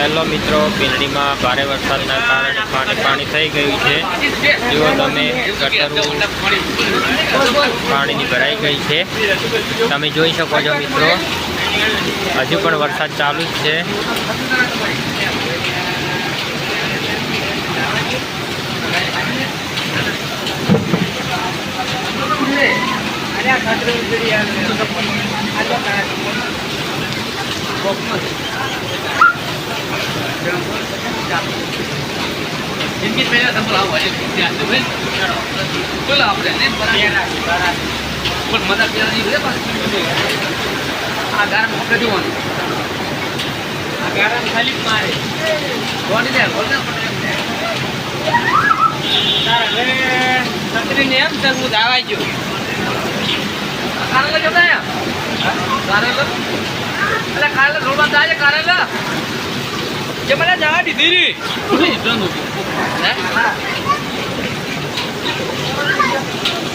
Hello મિત્રો બિલડીમાં ભારે વરસાદના કારણે પાણી પાણી થઈ ગયું છે. જુઓ તમે ગટરો પાણીની ભરાઈ ગઈ છે. તમે જોઈ શકો છો મિત્રો, હજુ પણ વરસાદ ચાલુ જ છે. જિંદગી પહેલા સંભળ આવો હજી ત્યાં છે ભાઈ બોલો આપણે ને પણ મદદ કરવાની છે આ ગારમ આપણે જોવાનું. આ ગારમ ખાલી મારે. કોની દે બોલ છત્રીને એમ સર હું દાવા ગયો. કારેલા જતા કારેલા એટલે કારેલા રોડમાં જાય કારેલા જે મને જવા દીધી રી.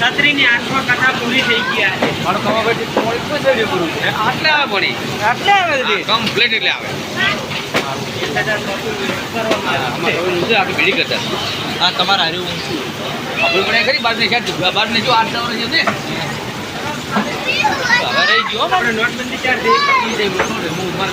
છત્રીની આઠમા કથા પૂરી થઈ ગયા છે મારો કમા બેટી મોડી કોઈ જડી પૂરું આટલે આવે પડી આટલે આવે છે? કમ્પ્લીટ એટલે આવે. હા તમારા હારે ઊંચું આપણે પણ ખરી બાર ને ક્યાં બાર ને જો આટલા વર્ષ છે ને હવે રહી ગયો આપણે નોટબંધી ચાર દે હું મારે